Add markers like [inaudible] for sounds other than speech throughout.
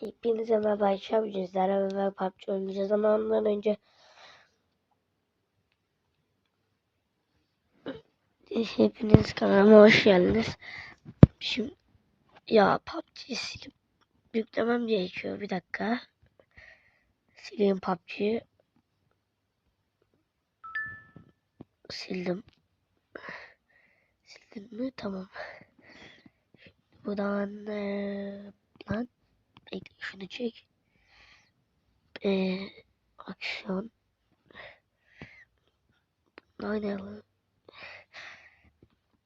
Hepinize merhaba Ayşe bugün sizlerle beraber PUBG oynayacağız ama ondan önce [clears throat] Hepiniz kanalıma hoş geldiniz. Şimdi ya PUBG'yi silip yüklemem gerekiyor bir dakika. Sileyim PUBG'yi. Sildim. Sildim mi? Tamam. Buradan eee, lan Bekle şunu çek. Ee, aksiyon. Oynayalım.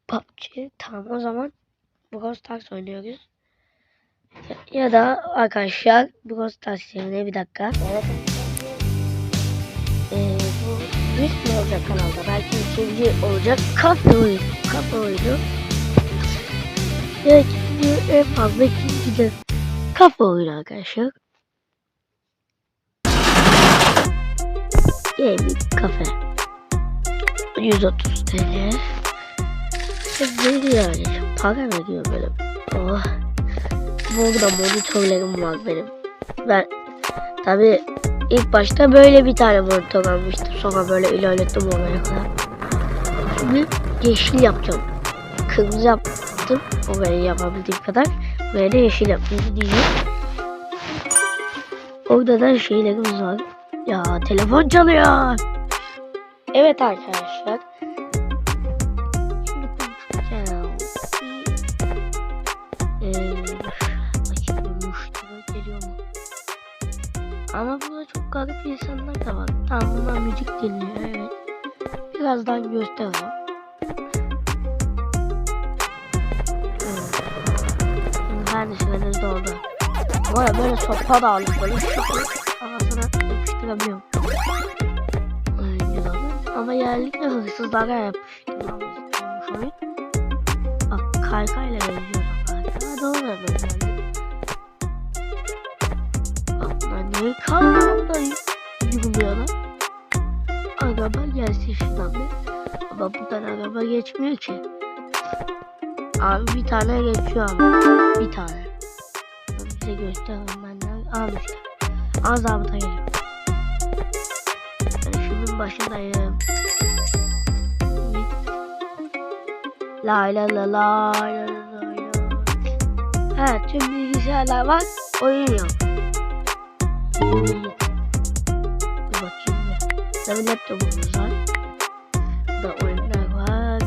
PUBG. Tamam o zaman Brawl Stars oynuyoruz. Ya, da arkadaşlar Brawl Stars yerine bir dakika. Evet. Ee, bu ilk mi olacak kanalda? Belki ikinci olacak. Kafe oyunu. Kafe oyunu. Evet, en fazla ikinci de kafa oyunu arkadaşlar. Gaming kafe. 130 TL. Şimdi yani para veriyor böyle. Oh. Burada monitörlerim var benim. Ben tabi ilk başta böyle bir tane monitör almıştım. Sonra böyle ilerlettim oraya kadar. Şimdi yeşil yapacağım. Kırmızı yaptım. Orayı yapabildiğim kadar. Böyle de yeşil yapmayı diyeceğim. Orada da şeylerimiz var. Ya telefon çalıyor. Evet arkadaşlar. Şimdi konuşacağım. Ee, geliyor mu? Ama burada çok garip insanlar da var. Tamam bunlar müzik dinliyor evet. Birazdan gösteririm. Süreniz doldu. Bu arada böyle sopa da alıp böyle şapı kafasına yapıştırabiliyorum. Oyuncuları. Ama genellikle hırsızlara yapıştırmamız olmuş oyun. Bak kaykayla benziyor kaykayla. Doğru böyle. Bak lan niye kalmamda yürümüyor lan? Araba gelsin şuradan bir. Ama buradan araba geçmiyor ki. Abi bir tane geçiyor ama. Bir tane. Size gösteririm ben de. Almışlar. Az zabıta geliyor. Ben şunun başındayım. La la la la la la. Ha tüm bilgisayarlar var. Oyun yok. Bir bakayım bir. Tabii laptopumuz var. Da oyunlar var.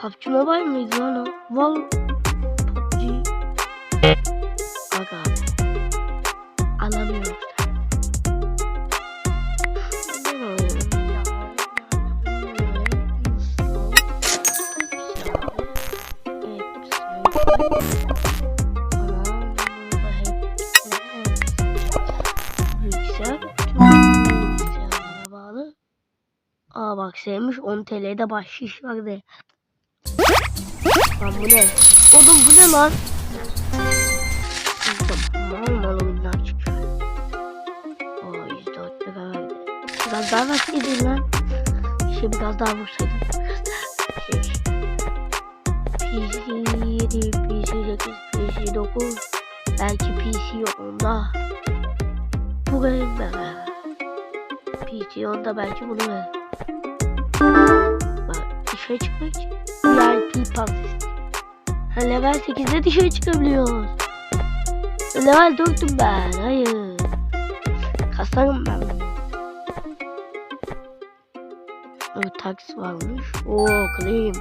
PUBG Mobile miydi lan o? Val tüm bilgisayarlara bağlı. Aa bak sevmiş 10 TL'de bahşiş vardı. Lan bu ne? Oğlum bu ne lan? Mal mal oyunlar çıkıyor. Oo 104 lira verdi. Biraz daha verseydin lan. İşte biraz daha vursaydım. PC7, PC8, PC9 Belki PC yok onda Bu de PC onda belki bunu ver Bak dışarı çıkmak için VIP pass level 8'de dışarı çıkabiliyoruz Level 4'tüm ben hayır. Kasarım ben O taksi varmış. Oo claim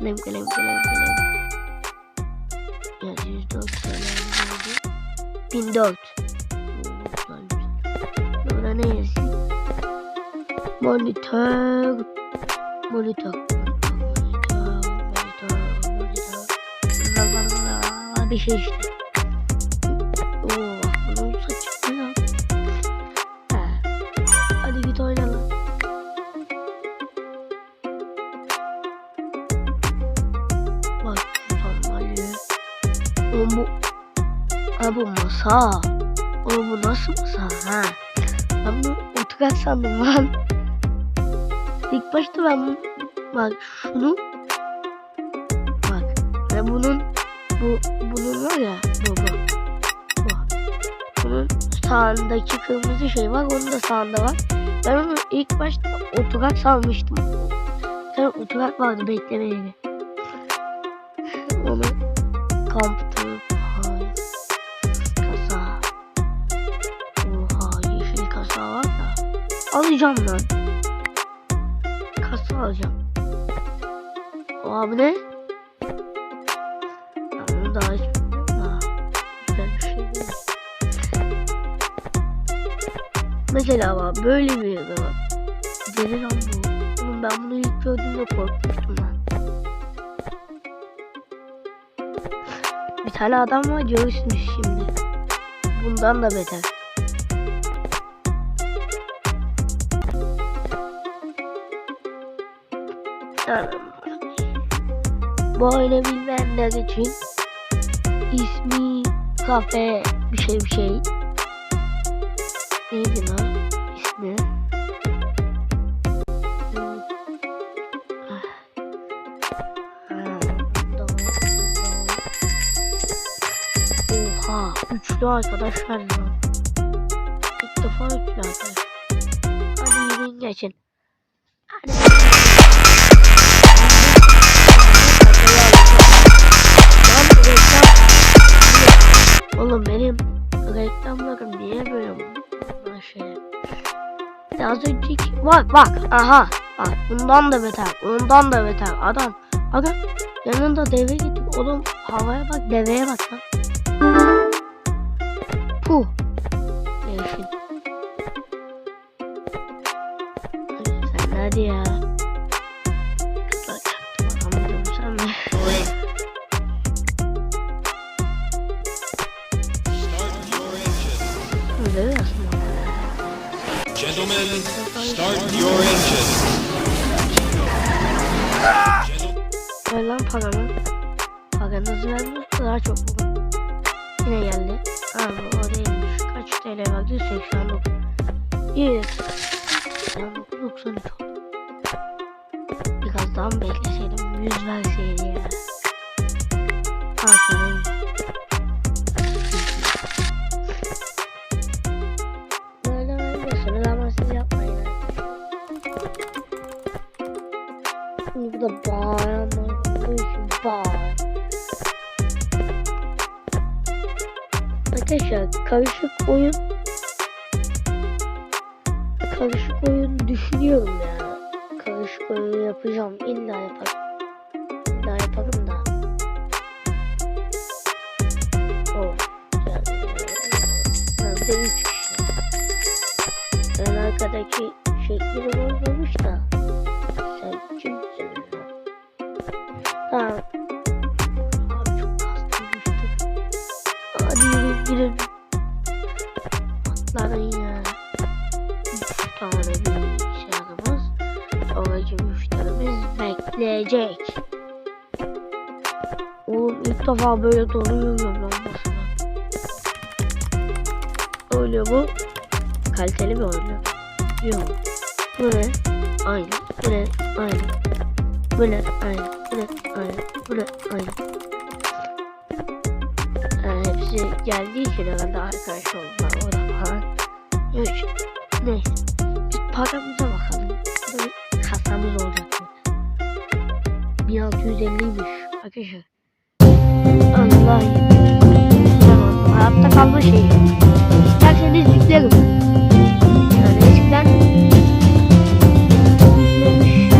Claim claim claim claim Ya 104 TL 1004 Oo, güzelmiş. Burada ne yazıyor Monitör. Monitör. Bir şey işte masa. Oğlum bu nasıl masa? Ha. Ben bunu oturak sandım lan. İlk başta ben bunu, bak şunu bak ben bunun bu bunun var ya bu bu bu bunun sağındaki kırmızı şey var onun da sağında var ben onu ilk başta oturak sanmıştım. Sonra oturak vardı beklemeyeli. Alacağım lan. Kasa alacağım. Abi ne? Ben bunu daha hiç şey. Mesela bak böyle bir yere bak. Deli bu. Oğlum ben bunu ilk gördüğümde korkmuştum lan. Bir tane adam var görürsünüz şimdi. Bundan da beter. Oyunu bilmeyenler için ismi kafe bir şey bir şey. Neydi lan ismi? Oha üçlü arkadaşlar lan. İlk defa üçlü arkadaş. Hadi yürüyün geçin. Reklam. Oğlum benim reklamlarım niye böyle şey? Az önceki bak bak aha. Bak bundan da beter ondan da beter. Adam aga yanında deve gidiyor oğlum havaya bak deveye bak lan. Puh. Yeşil Sen hadi ya Böyle aslında Gentlemen, start your engine. Ver lan paramı. Paranızı vermiyor daha çok bu. Yine geldi. Abi o değilmiş. Kaç TL verdi? 89. İyi. 89 93 oldu. Biraz daha bekleseydim? 100 verseydi ya. Al Da bağıranlar. Bu işin bağır. Arkadaşlar karışık oyun karışık oyun düşünüyorum ya. Karışık oyun yapacağım. İlla yaparım. Defa böyle donuyorum lan basına. Öyle bu. Kaliteli bir oyun. Yok. Bu ne? Aynı. Bu ne? Aynı. Bu ne? Aynı. Bu ne? Aynı. Bu ne? Aynı. Yani hepsi geldiği için herhalde arkadaş oldular. O da falan. Yok. Neyse. Biz paramıza bakalım. Bir kasamız olacak. 1650'ymiş. Arkadaşlar. Allah Tamam. Hayatta kalma şeyi. İsterseniz yüklerim. Yani eskiden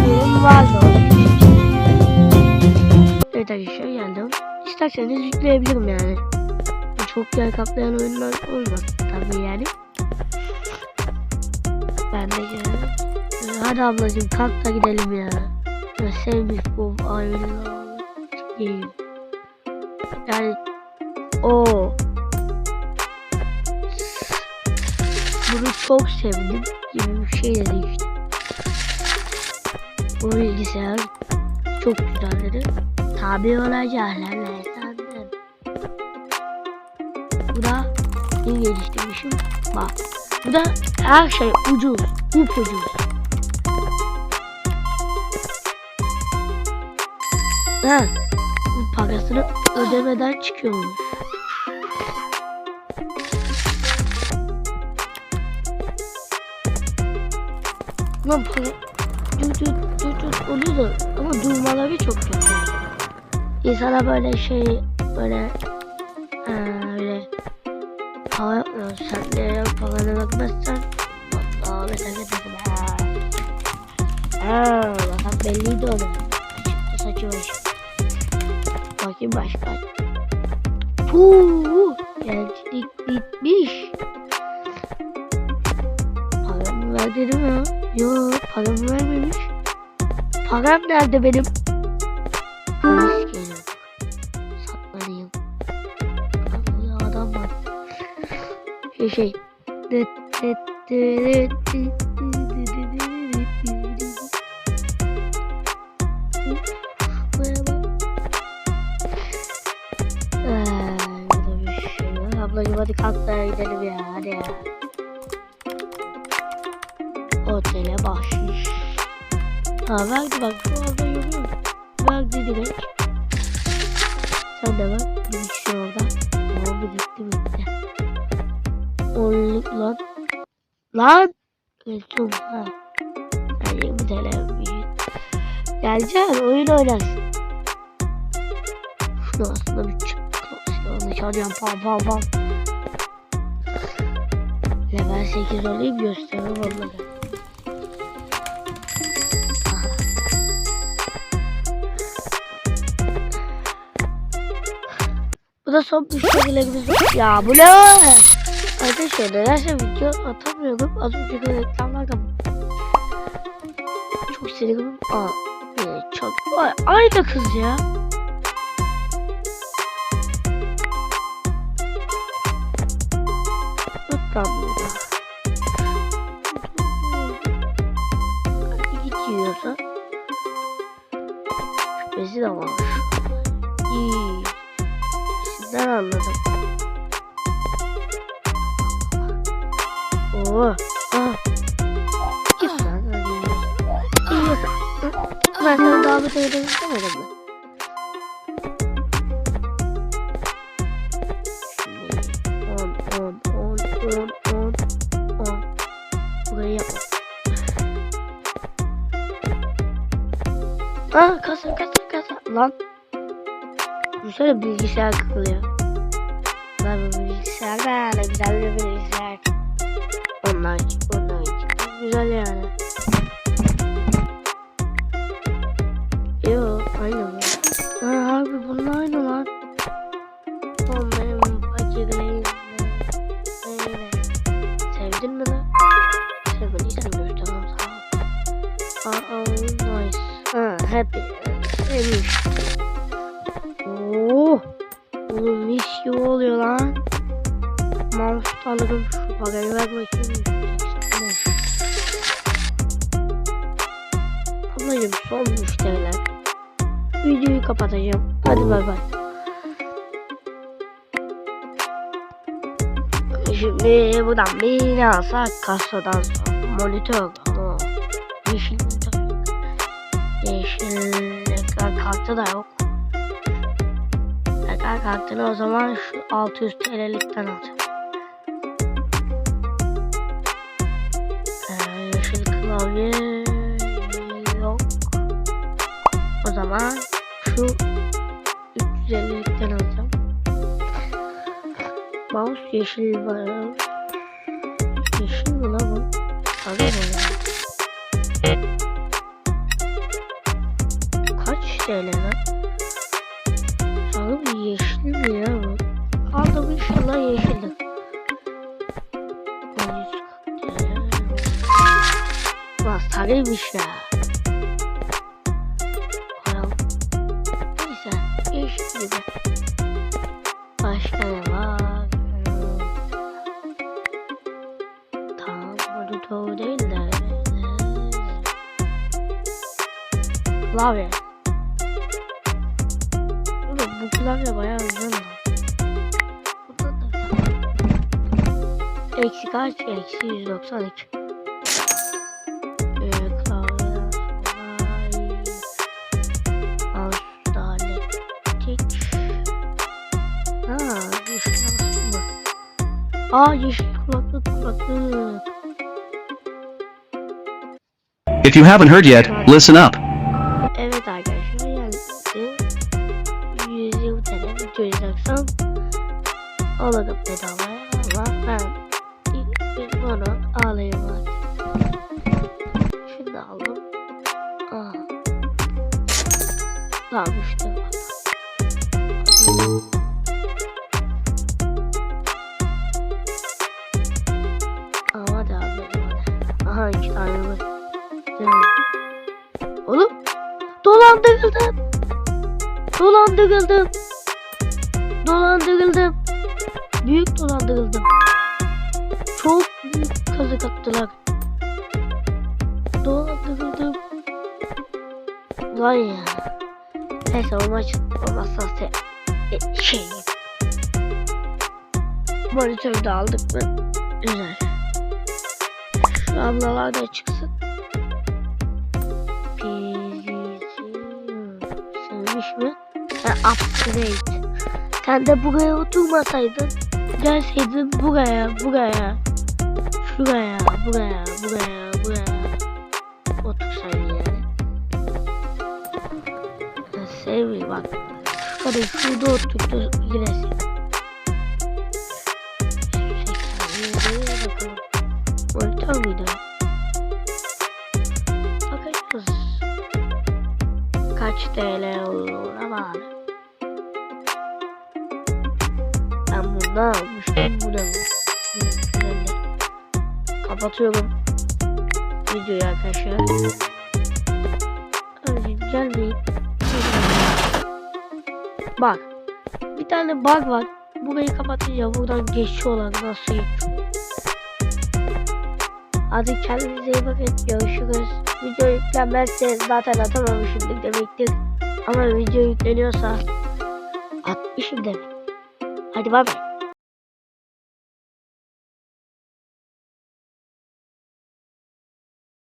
Benim vardı. Evet arkadaşlar geldim. İsterseniz yükleyebilirim yani. Çok yer kaplayan oyunlar olmaz tabii yani. Ben de. Ee, Hadi ablacığım kalk da gidelim ya. Ben sevmiş bu oyunları. Değil. Yani o bunu çok sevdim gibi bir şey dedi işte. Bu bilgisayar çok güzel dedi. Tabi olacaklar sandın? Bu da iyi geliştirmişim. Bak. Bu da her şey ucuz. Upucuz. Ha parasını ödemeden çıkıyormuş. Lan para düt düt düt düt oluyor da ama durmaları çok kötü. İnsana böyle şey böyle öyle para yapmıyor. Sen de parana bakmazsan Allah mesela dedim ha. Aa, bak belliydi onun. Saçı var. Bakayım başka. Puuu. Gençlik bitmiş. Paramı ver dedim ya. Yok paramı vermemiş. Param nerede benim? Polis adam var. Şey şey. Hadi kalk da gidelim ya. Hadi ya. Otele bahşiş. Ha verdi bak şu anda yürüyor. Verdi direkt. Sen de bak. Bir kişi orada. Ama bu gitti bitti. Onluk lan. Lan. Ölçüm ha. 20 TL büyük. Geleceksin oyun oynarsın. Şunu aslında bir çık. Onu çalacağım pam pam pam. Level 8 olayım gösterim onları. Bu da son müşterilerimiz. Ya bu ne? Arkadaşlar nedense video atamıyordum. Az önceki reklamlarda çok sinirim. Aa, evet, çok. Ay, aynı kız ya. Lütfen Kasa kasa kasa. Lan. Düşünsene bilgisayar kırılıyor. Lan bu bilgisayar da güzel bir bilgisayar. Ondan çık, ondan çık. Güzel yani. Sevmiş. Oo. Oğlum mis gibi oluyor lan. Mouse alırım şu parayı ver bakayım. 85. Ablacım son müşteriler. Videoyu kapatacağım. Hadi bay bay. Şimdi buradan bir alsak kasadan sonra monitör ama yeşil. Yeşil kartı da yok. Ekran kartını o zaman şu 600 TL'likten alacağım. Ee, yeşil klavye yok. O zaman şu 350'likten alacağım. Mouse yeşil var. Yeşil mi lan bu? Tabii TL lan? Sanırım yeşil mi ya bu? Aldım inşallah yeşildir. 140 TL. Lan sarıymış ya. Neyse. Başka ne var? Tam monitör değil de. Oğlum bu klavye bayağı uzun. Eksi kaç? Eksi 192. Ee, klavye, daletik. Ha, yeşil. Aa kulaklık kulaklık. If you haven't heard yet, listen up. 120 TL video izlersem alırım bedavaya ama ben ilk bunu alayım hadi. Şunu da aldım. Aa. Tamam işte. Hadi. Aha iki tane var. Oğlum. Dolandırıldım. Dolandırıldım. Büyük dolandırıldım. Çok büyük kazık attılar. Dolandırıldım. Lan ya. Neyse o maç olmazsa se e, şey. Monitörü de aldık mı? Güzel. Şu ablalar da çıksın. Sevmiş mi? Ha, upgrade. Sen de buraya oturmasaydın. Gelseydin buraya, buraya. Şuraya, buraya, buraya, buraya. Otursaydın yani. Ha, Sevil bak. Hadi şurada oturdu giresin. 87 bakalım. Monitör müydü? Bakacağız. Kaç TL Kapatıyorum videoyu arkadaşlar. Öyle gelmeyin. Bak bir tane bug var. Burayı kapatınca buradan geçiyorlar nasıl geçiyor? Hadi kendinize iyi bakın. Görüşürüz. Video yüklenmezse zaten atamamışımdır demektir. Ama video yükleniyorsa atmışım demek. Hadi bay.